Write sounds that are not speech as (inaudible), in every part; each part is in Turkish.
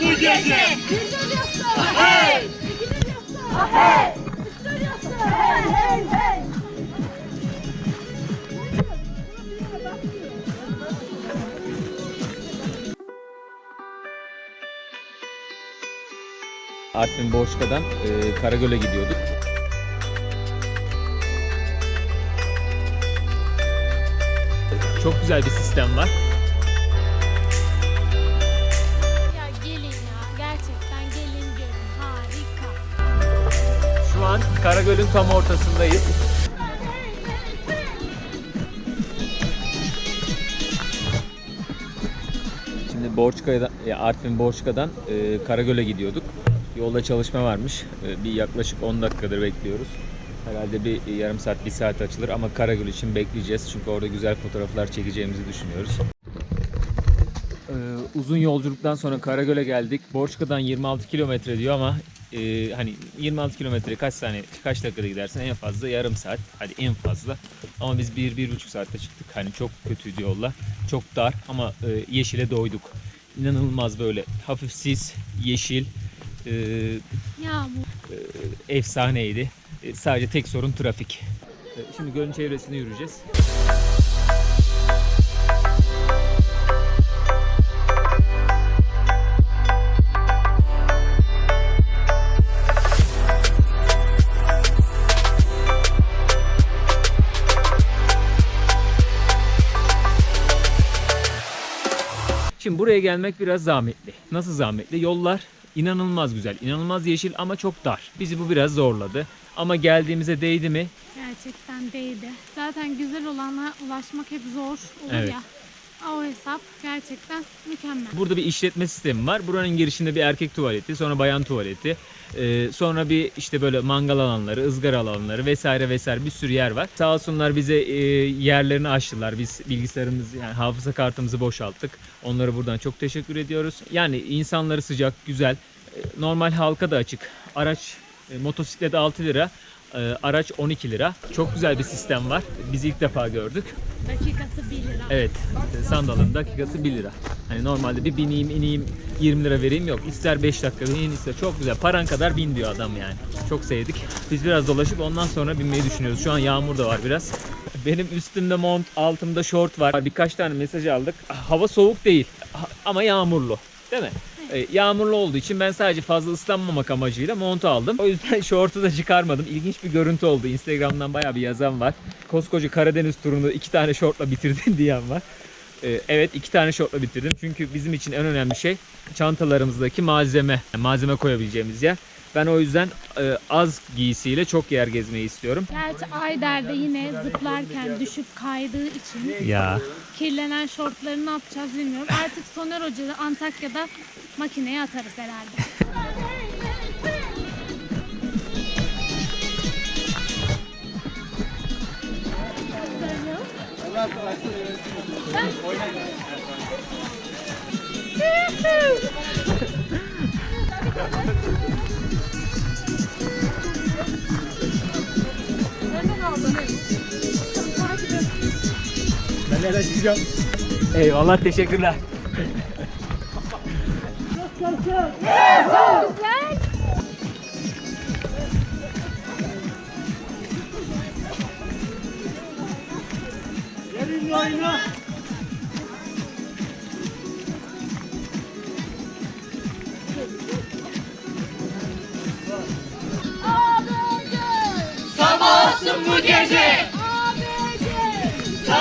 bu gece. Gündür yoksa hey! İkiniz yoksa hey! Yoksa hey hey hey! Artvin Borçka'dan e, Karagöl'e gidiyorduk. Çok güzel bir sistem var. An Karagöl'ün tam ortasındayız. Şimdi Borçka'dan, e, Artvin Borçka'dan e, Karagöl'e gidiyorduk. Yolda çalışma varmış. E, bir yaklaşık 10 dakikadır bekliyoruz. Herhalde bir e, yarım saat, bir saat açılır ama Karagöl için bekleyeceğiz. Çünkü orada güzel fotoğraflar çekeceğimizi düşünüyoruz. Ee, uzun yolculuktan sonra Karagöl'e geldik. Borçka'dan 26 kilometre diyor ama e, hani 26 kilometre kaç saniye kaç dakikada gidersin en fazla yarım saat hadi en fazla. Ama biz bir bir buçuk saatte çıktık. Hani çok kötüydü yollar çok dar ama e, yeşile doyduk. İnanılmaz böyle hafif sis yeşil e, Yağmur. efsaneydi. E, sadece tek sorun trafik. E, şimdi gölün çevresini yürüyeceğiz Şimdi buraya gelmek biraz zahmetli. Nasıl zahmetli? Yollar inanılmaz güzel, inanılmaz yeşil ama çok dar. Bizi bu biraz zorladı. Ama geldiğimize değdi mi? Gerçekten değdi. Zaten güzel olana ulaşmak hep zor olur Evet. ya. O hesap gerçekten mükemmel. Burada bir işletme sistemi var. Buranın girişinde bir erkek tuvaleti, sonra bayan tuvaleti, e, sonra bir işte böyle mangal alanları, ızgara alanları vesaire vesaire bir sürü yer var. Sağ olsunlar bize e, yerlerini açtılar. Biz bilgisayarımızı yani hafıza kartımızı boşalttık. Onlara buradan çok teşekkür ediyoruz. Yani insanları sıcak, güzel. E, Normal halka da açık. Araç e, motosiklet 6 lira. e, Araç 12 lira. Çok güzel bir sistem var. Biz ilk defa gördük. Dakikası 1 lira. Evet. Sandalın dakikası 1 lira. Hani normalde bir bineyim ineyim 20 lira vereyim yok. İster 5 dakika bineyim ister çok güzel. Paran kadar bin diyor adam yani. Çok sevdik. Biz biraz dolaşıp ondan sonra binmeyi düşünüyoruz. Şu an yağmur da var biraz. Benim üstümde mont, altımda şort var. Birkaç tane mesaj aldık. Hava soğuk değil ama yağmurlu. Değil mi? E, Yağmurlu olduğu için ben sadece fazla ıslanmamak amacıyla montu aldım. O yüzden (laughs) şortu da çıkarmadım. İlginç bir görüntü oldu. Instagram'dan bayağı bir yazan var. Koskoca Karadeniz turunu iki tane şortla bitirdin (laughs) diyen var. E, Evet iki tane şortla bitirdim. Çünkü bizim için en önemli şey çantalarımızdaki malzeme. Malzeme koyabileceğimiz yer. Ben o yüzden e, az giysiyle çok yer gezmeyi istiyorum. Gerçi Ayder'de yine zıplarken düşüp kaydığı için Ya kirlenen şortları ne yapacağız bilmiyorum. Artık Soner Hoca'da Antakya'da makineye atarız herhalde. Nereden çıkacağım? Eyvallah teşekkürler. Güzel. Sabahsın bu gece.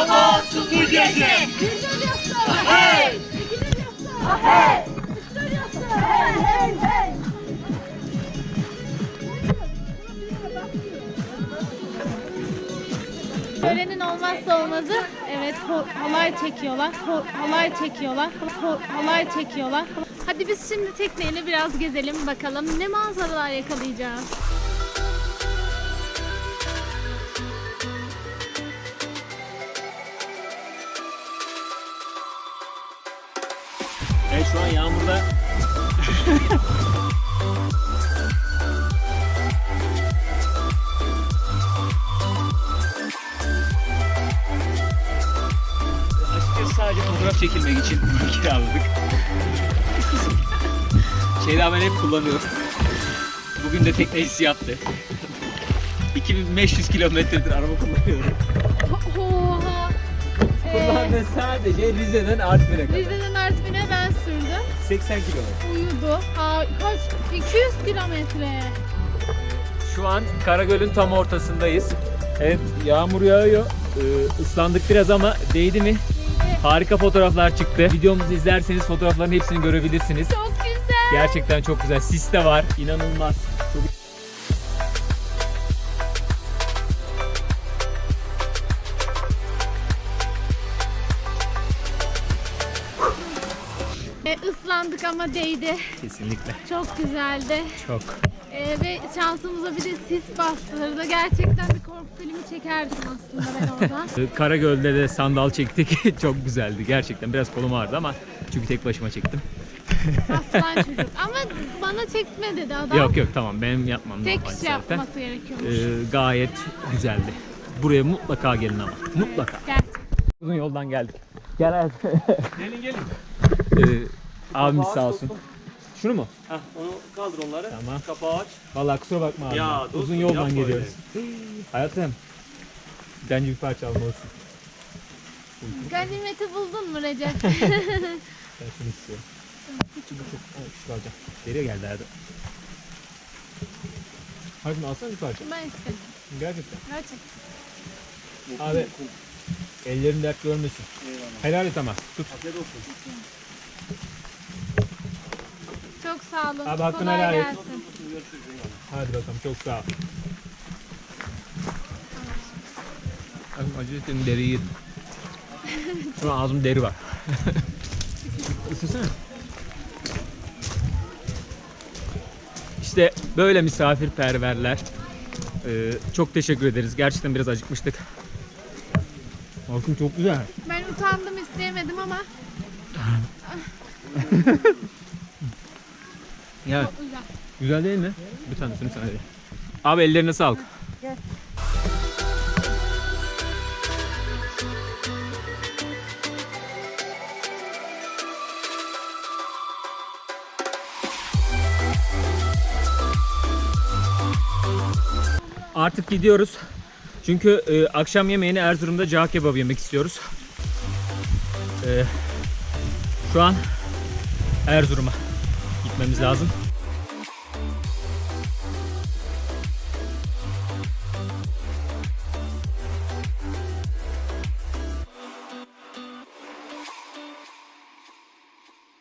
Sabahsın bu gece. Gündür yoksa Hey! İkiniz yoksa hey! Hey hey hey! Törenin olmazsa olmazı evet halay çekiyorlar. Halay çekiyorlar. Halay çekiyorlar. Hadi biz şimdi tekneyle biraz gezelim bakalım ne manzaralar yakalayacağız. Ben şu an yağmurda Açıkçası sadece fotoğraf çekilmek için kiraladık. Şeyda ben hep kullanıyorum. Bugün de tekne hissi yaptı. 2500 kilometredir araba kullanıyorum. Oha. Ee, Kullandı sadece Rize'den Artvin'e kadar. Rize'den. 80 kilometre. Uyudu. Ha, kaç? 200 kilometre. Şu an Karagöl'ün tam ortasındayız. Evet yağmur yağıyor. Ee, ıslandık biraz ama değdi mi? Harika fotoğraflar çıktı. Videomuzu izlerseniz fotoğrafların hepsini görebilirsiniz. Çok güzel. Gerçekten çok güzel. Sis de var. İnanılmaz. Ee, ıslandık ama değdi. Kesinlikle. Çok güzeldi. Çok. Ee, ve şansımıza bir de sis bastırdı. Gerçekten bir korku filmi çekerdim aslında ben orada. (laughs) Karagöl'de de sandal çektik. (laughs) çok güzeldi. Gerçekten biraz kolum ağrıdı ama çünkü tek başıma çektim. (laughs) Aslan çocuk. Ama bana çekme dedi adam. Yok yok tamam benim yapmam Tek normal kişi zaten. yapması gerekiyormuş. Ee, gayet güzeldi. Buraya mutlaka gelin ama. Mutlaka. Gerçekten. Uzun yoldan geldik. Gel hadi. Gelin gelin. Ee, abimiz sağ olsun. Şunu mu? Hah onu kaldır onları. Tamam. Kapağı aç. Vallahi kusura bakma abi. Ya dostum, Uzun yoldan yapma geliyoruz. Hayatım. Bence bir parça almalısın. Ganimeti buldun mu Recep? (laughs) (laughs) Ben şunu istiyorum. Şimdi çok oh, şu alacağım. Geriye geldi hadi. Hadi alsana bir parça. ben istedim. Gerçekten. Gerçekten. Abi ellerin dert görmesin. Eyvallah. Helal et ama. Tut. Afiyet olsun. Çok sağ olun. Abi hakkını helal et. Hadi bakalım çok sağ ol. Acı senin deriyi yedim. Şu an ağzım deri var. (laughs) Isırsana. İşte böyle misafirperverler. Ee, çok teşekkür ederiz. Gerçekten biraz acıkmıştık. Bakın çok güzel. Ben utandım isteyemedim ama (laughs) Ya güzel. değil mi? Bir tanesini sana vereyim. Abi ellerine sağlık. Artık gidiyoruz. Çünkü e, akşam yemeğini Erzurum'da cağ kebabı yemek istiyoruz. E, şu an Erzurum'a gitmemiz lazım.